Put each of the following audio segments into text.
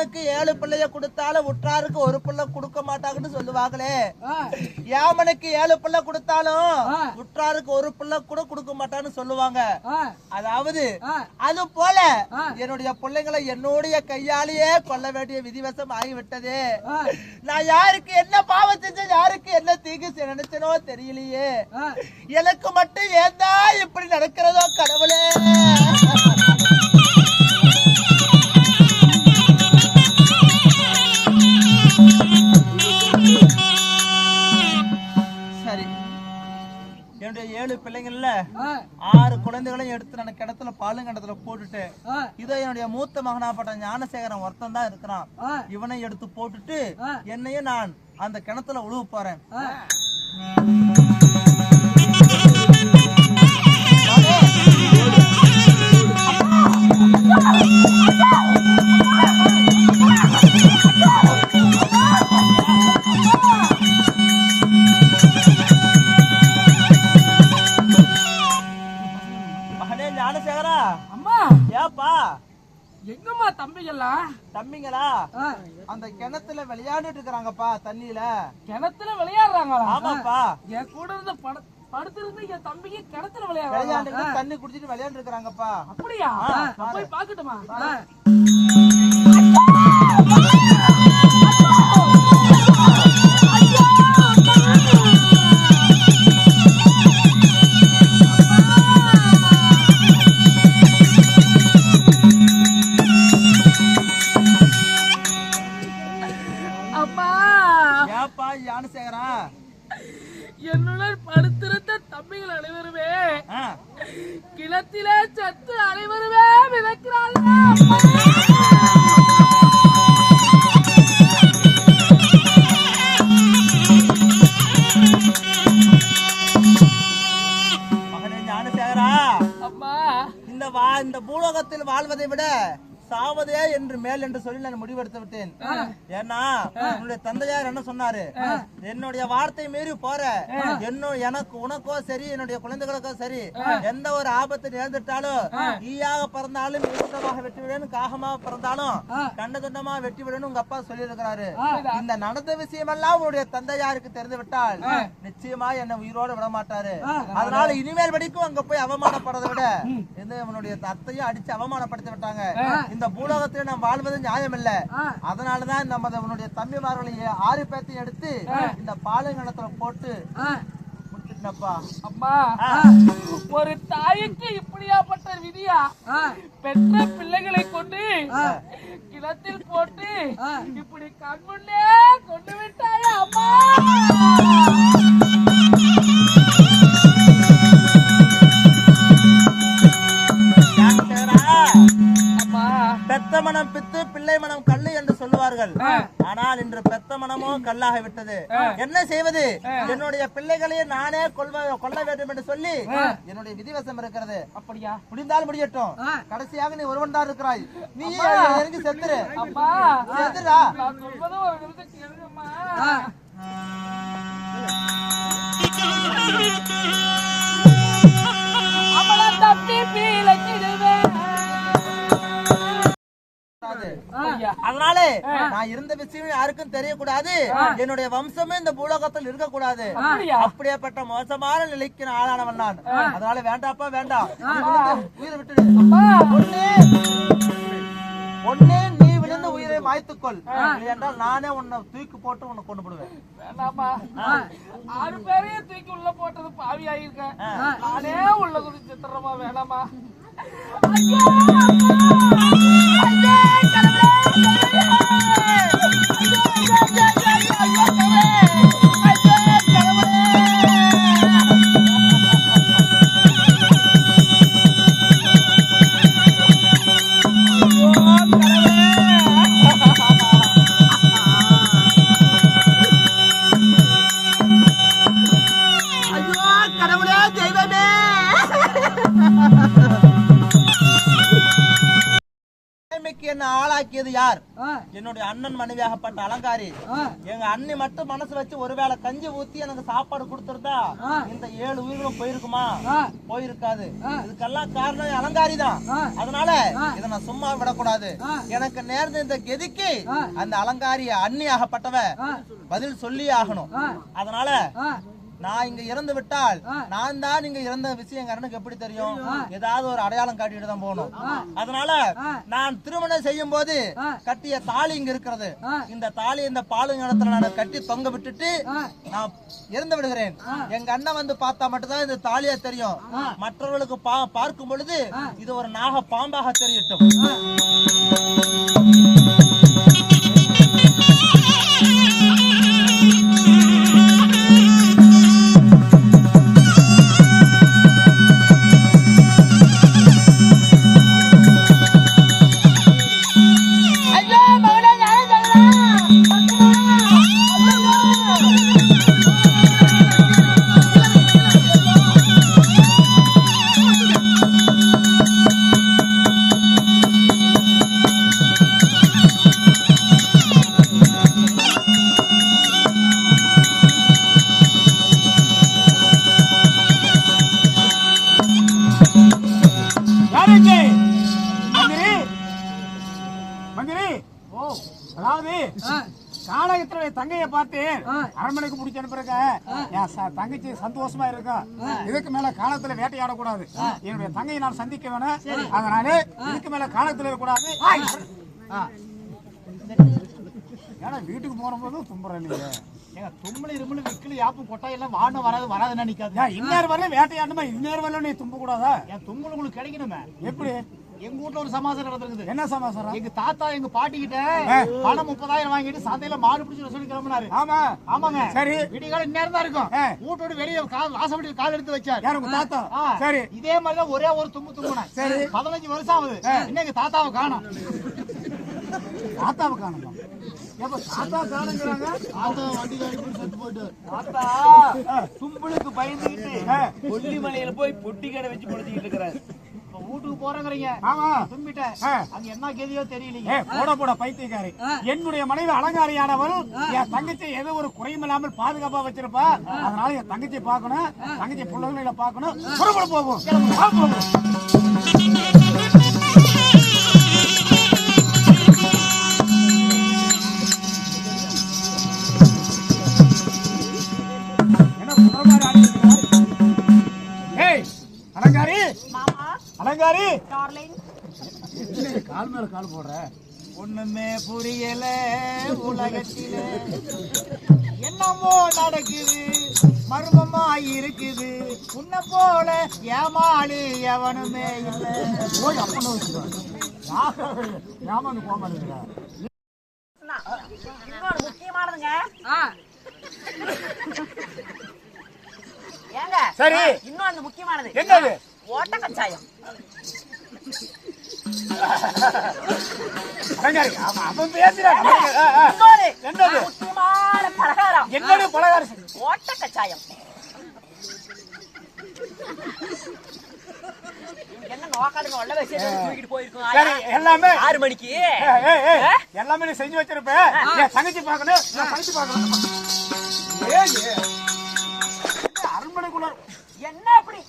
ஏமனுக்கு ஏழு பிள்ளைய கொடுத்தாலும் உற்றாருக்கு ஒரு பிள்ளை கொடுக்க மாட்டாங்கன்னு சொல்லுவாங்களே ஆ, ஏமனுக்கு ஏழு பிள்ளை கொடுத்தாலும். உற்றாருக்கு ஒரு பிள்ளை கூட கொடுக்க மாட்டான்னு சொல்லுவாங்க அதாவது. அது போல. என்னுடைய பிள்ளைங்களை என்னுடைய கையாலேயே கொல்ல வேண்டிய விதிவசம் ஆகிவிட்டது நான் யாருக்கு என்ன பாவம் செஞ்சேன் யாருக்கு என்ன தீங்கு நினைச்சனோ தெரியலையே. எனக்கு மட்டும் ஏந்தா இப்படி நடக்கிறதோ கடவுளே குழந்தைகளையும் எடுத்து நான் கிணத்துல பாலும் கிணத்துல போட்டுட்டு இதோ என்னுடைய மூத்த மகனாப்பட்ட ஞானசேகரன் ஒருத்தன் தான் இருக்கிறான் இவனை எடுத்து போட்டுட்டு ஆ. என்னையும் நான் அந்த கிணத்துல உழுவ போறேன். எங்கம்மா தம்பிங்களா? ஆ, அந்த கிணத்துல விளையாண்டுட்டு இருக்கிறாங்கப்பா தண்ணியில. கிணத்துல விளையாடுறாங்களா? ஆமாப்பா. என் கூட இருந்து படு படுத்திருந்து என் தம்பிக்கு கிணத்துல விளையாடுறாங்க விளையாண்டுட்டு தண்ணி குடிச்சிட்டு விளையாண்டு இருக்கிறாங்கப்பா. அப்படியா? போய் பாக்கட்டுமா ஏப்பா ஞானசேகரா? என்னுடன் படுத்திருந்த தம்பிகள் அனைவருமே கிணத்திலே சத்து அனைவருமே விதைக்கிறாங்க மகனே ஞானசேகரா அம்மா. இந்த வா இந்த பூலோகத்தில் வாழ்வதை விட சாவதே என்று மேல் என்று சொல்லி நான் முடிவெடுத்து விட்டேன். ஏன்னா என்னுடைய தந்தையார் என்ன சொன்னாரு? என்னுடைய வார்த்தை மீறி போற. என்ன எனக்கு உனக்கோ சரி என்னுடைய குழந்தைகளுக்கோ சரி எந்த ஒரு ஆபத்து நேர்ந்துட்டாலும் ஈயாக பிறந்தாலும் ஈட்டமாக வெட்டி விடணும் காகமாக பிறந்தாலும் கண்ட துண்டமா வெட்டி உங்க அப்பா சொல்லி இருக்கிறாரு இந்த நடந்த விஷயமெல்லாம் உன்னுடைய தந்தையாருக்கு தெரிந்து விட்டால் நிச்சயமா என்னை உயிரோட விட மாட்டாரு அதனால இனிமேல் வரைக்கும் அங்க போய் அவமானப்படுறதை விட இந்த இவனுடைய அத்தையும் அடிச்சு அவமானப்படுத்தி விட்டாங்க. இந்த பூலோகத்துல நாம் வாழ்வது நியாயம் இல்ல அதனாலதான் நம்ம அவனுடைய தம்பிமார்களை ஆறு பேர்த்தையும் எடுத்து இந்த பாலங்கணத்துல போட்டு அம்மா ஒரு தாய்க்கு இப்படியாப்பட்ட விதியா? பெற்ற பிள்ளைகளை கொண்டு கிணத்தில் போட்டு இப்படி கண்முன்னே கொண்டு விட்டாயா அம்மா? சொல்லுவார்கள் ஆனால் இன்று பெத்த மனமோ கல்லாக விட்டது. என்ன செய்வது? என்னுடைய பிள்ளைகளையே நானே கொல்ல வேண்டும் என்று சொல்லி என்னுடைய விதிவசம் இருக்கிறது. அப்படியா? முடிந்தால் முடியட்டும். கடைசியாக நீ ஒருவன் தான் இருக்கிறாய். நீ செத்துரு. செத்துடா நான் இருந்த விஷயம் யாருக்கும் தெரியக்கூடாது. என்னுடைய வம்சமே இந்த பூலோகத்தில் இருக்கக்கூடாது. அப்படியா? அப்படியேப்பட்ட மோசமான நிலைக்கு ஆளானவன் நான். அதனால வேண்டாப்பா வேண்டாம். உயிரை ஒண்ணு. ஒண்ணு நீ விழுந்து உயிரை மாய்த்துக்கொள். என்றால் நானே உன்னை தூக்கி போட்டு உன்னை கொண்டு போடுவேன் வேண்டாமா ஆறு பேரையும் தூக்கி உள்ள போட்டது பாவி ஆகியிருக்கேன் நானே உள்ள குறிச்சு சித்திரமா வேணாமா யார்? என்னுடைய அண்ணன் மனைவியாகப்பட்ட அலங்காரி. எங்க அண்ணி மட்டும் மனசு வச்சு ஒருவேளை கஞ்சி ஊத்தி எனக்கு சாப்பாடு கொடுத்துருந்தா. இந்த ஏழு உயிர்களும் போயிருக்குமா? போயிருக்காது. இதுக்கெல்லாம் காரணம் அலங்காரி தான். அதனால. இதை நான் சும்மா விடக்கூடாது. எனக்கு நேர்ந்த இந்த கெதிக்கு. அந்த அலங்காரிய அண்ணி ஆகப்பட்டவ பதில் சொல்லியே ஆகணும். அதனால நான் இங்க இறந்து விட்டால். நான் தான் இங்க இறந்த அண்ணனுக்கு எப்படி தெரியும். ஏதாவது ஒரு அடையாளம் காட்டிட்டு தான் போகணும். அதனால. நான் திருமணம் செய்யும் போது. கட்டிய தாலி இங்க இருக்கிறது. இந்த தாலி இந்த பாலுங்கணத்துல நான் கட்டி தொங்க விட்டுட்டு. நான் இறந்து விடுகிறேன். எங்க அண்ணன் வந்து பார்த்தா மட்டும்தான் இந்த தாலியா தெரியும். மற்றவர்களுக்கு பா- பார்க்கும் பொழுது. இது ஒரு நாக பாம்பாக தெரியட்டும் அதாவது கானகத்தினுடைய தங்கைய பார்த்து. அரண்மனைக்கு பிடிச்ச அனுப்புறக்க என் தங்கச்சி சந்தோஷமா இருக்கும் இதுக்கு மேல காலத்துல வேட்டையாடக்கூடாது. என்னுடைய தங்கையை நான் சந்திக்க வேணும். அதனால இதுக்கு மேல காலத்துல இருக்கக்கூடாது. ஏன்னா வீட்டுக்கு போற போது தும்புறேன் நீங்க. ஏங்க தும்மல் இருமல் விக்கல் யாப்பு கொட்டாய் எல்லாம் வாட வராது வராதுன்னு நினைக்காது ஏன் இன்னொரு வரல வேட்டையாடணுமா? இன்னொரு வரல நீ தும்ப கூடாதா என் தும்மல் உங்களுக்கு கிடைக்கணுமே. எப்படி? எங்க வீட்ல ஒரு சமாசாரம் நடந்திருக்குது. என்ன சமாசாரம் எங்க தாத்தா எங்க பாட்டி கிட்ட பணம் முப்பதாயிரம் வாங்கிட்டு சந்தையில மாடு பிடிச்சு சொல்லி கிளம்பினாரு. ஆமா. ஆமாங்க. சரி. விடிகால இந்நேரம் தான் இருக்கும். வீட்டோட வெளியே கால் வாசப்படி கால் எடுத்து வச்சார். யார் உங்க தாத்தா? சரி. இதே மாதிரிதான் ஒரே ஒரு தும்பு தும்புனேன் சரி. பதினஞ்சு வருஷம் ஆகுது. இன்னும் எங்க தாத்தாவை காணும். தாத்தாவை காணுமா? தும்பலுக்கு பயந்துகிட்டு கொல்லிமலையில போய் பொட்டி கடை வச்சு பொடிச்சுக்கிட்டு இருக்கிறாரு. வீட்டுக்கு போறேங்கிறீங்க. ஆமா. தும்பிட்டேன். அங்க என்ன கதியோ தெரியலீங்க. போட போட பைத்தியக்காரி. என்னுடைய மனைவி அலங்காரியானவள் என் தங்கச்சி ஏதோ ஒரு குறையும் இல்லாமல் பாதுகாப்பா வச்சிருப்பா. அதனால என் தங்கச்சி பார்க்கணும். தங்கச்சி பிள்ளைகளை பார்க்கணும். புறப்பட போகும். என்னடி கால் மேல கால் போடுற. ஒண்ணுமே புரியல உலகத்தில. என்னமோ நடக்குது மர்மமா இருக்குது. உன்னை போல ஏமாளு எவனுமே இல்ல. போய் அப்பன்னு ஏமாந்து போக மாட்டேங்கிற இன்னொரு முக்கியமானதுங்க. ஏங்க சரி. இன்னும் அந்த முக்கியமானது. என்னது? ஓட்ட கச்சாயம் அவன் பேசுறான் என்னது? முக்கியமான பலகாரம். என்னது பலகாரம்? ஓட்ட கச்சாயம் எல்லாமே ஆறு மணிக்கு. எல்லாமே செஞ்சு வச்சிருப்ப. என் தங்கச்சி பார்க்கணும் என் தங்கச்சி. என்ன அரண்மனைக்குள்ள என்ன அப்படி?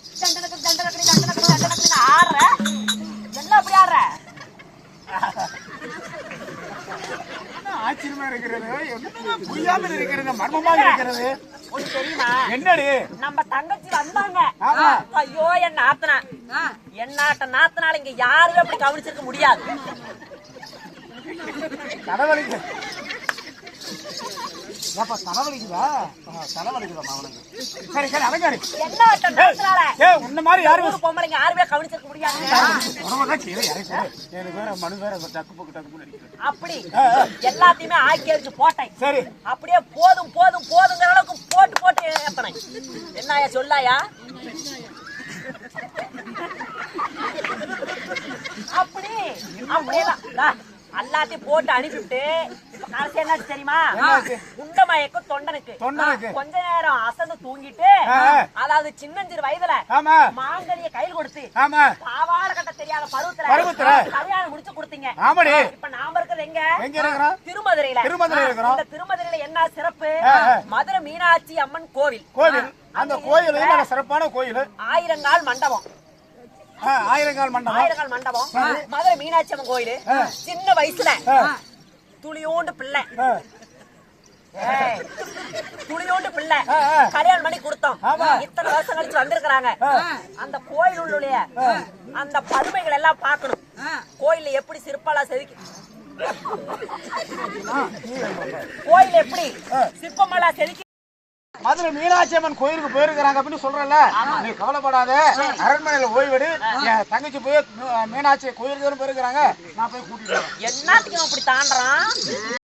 இருக்கிறது என்ன புரியாமல் இருக்கிறது மர்மமாக இருக்கிறது? என்னடி? நம்ம தங்கச்சி வந்தாங்க. ஐயோ என் நாத்தனா. என்னாட்ட நாத்தனால இங்க யாருமே அப்படி கவனிச்சிருக்க முடியாது. ஏப்பா தலைவலிக்குதா ஆ, தலைவலிக்குதாம்மா அவனுக்கு சரி சரி அலங்காரி ஏ உன்ன மாதிரி யாரு ஊர் பொம்பளைங்க யாருமே கவனிச்சிருக்க முடியாது. எனக்கு வேற மனு வேற டக்கு புக்கு டக்கு புக்கு அடிக்குது. அப்படி. எல்லாத்தையுமே ஆக்கி அடிச்சு போட்டேன். சரி. அப்படியே போதும் போதும் போதுங்கிற அளவுக்கு போட்டு போட்டு ஏப்பனேன் என்னயா சொல்லாயா அப்படி. அப்படியேதான் டா, எல்லாத்தையும் போட்டு அனுப்பிவிட்டு இப்ப கடைசி என்னாச்சு தெரியுமா? குண்டமயக்கம் தொண்டனுக்கு. கொஞ்ச நேரம் அசந்து தூங்கிட்டு. அதாவது சின்னஞ்சிறு வயதுல மாங்கனிய கையில் கொடுத்து பாவாட கட்ட தெரியாத பருவத்துல பருவத்துல. கல்யாணம் முடிச்சு கொடுத்தீங்க. ஆமாடி. இப்ப நாம இருக்கிறது எங்க? திருமதுரையில. திருமதுரையில இருக்கிறோம். இந்த திருமதுரையில என்ன சிறப்பு. மதுரை மீனாட்சி அம்மன் கோவில். கோவில். அந்த கோயில் சிறப்பான கோயில் ஆயிரங்கால் மண்டபம். ஆயிரங்கால் மண்டபம். ஆயிரங்கால் மண்டபம். மதுரை மீனாட்சி அம்மன் கோயில் சின்ன வயசுல துளியோண்டு பிள்ளை. துளியோண்டு பிள்ளை. கல்யாணம் பண்ணி கொடுத்தோம். இத்தனை வருஷம் கழிச்சு வந்திருக்கிறாங்க. அந்த கோயில் உள்ளுடைய அந்த பதுமைகள் எல்லாம் பார்க்கணும். கோயில்ல எப்படி சிற்பம்லாம் செதுக்கி கோயில் எப்படி சிற்பமெல்லாம் செதுக்கி மதுரை மீனாட்சி அம்மன் கோயிலுக்கு போயிருக்கிறாங்க அப்படின்னு சொல்றல நீ கவலைப்படாத. அரண்மனையில ஓய்வெடு. என் தங்கச்சி போய் மீனாட்சி கோயிலுக்கு போயிருக்கிறாங்க. நான் போய் கூட்டிட்டு என்னத்துக்கு இவன் இப்படி தாண்டுறான்?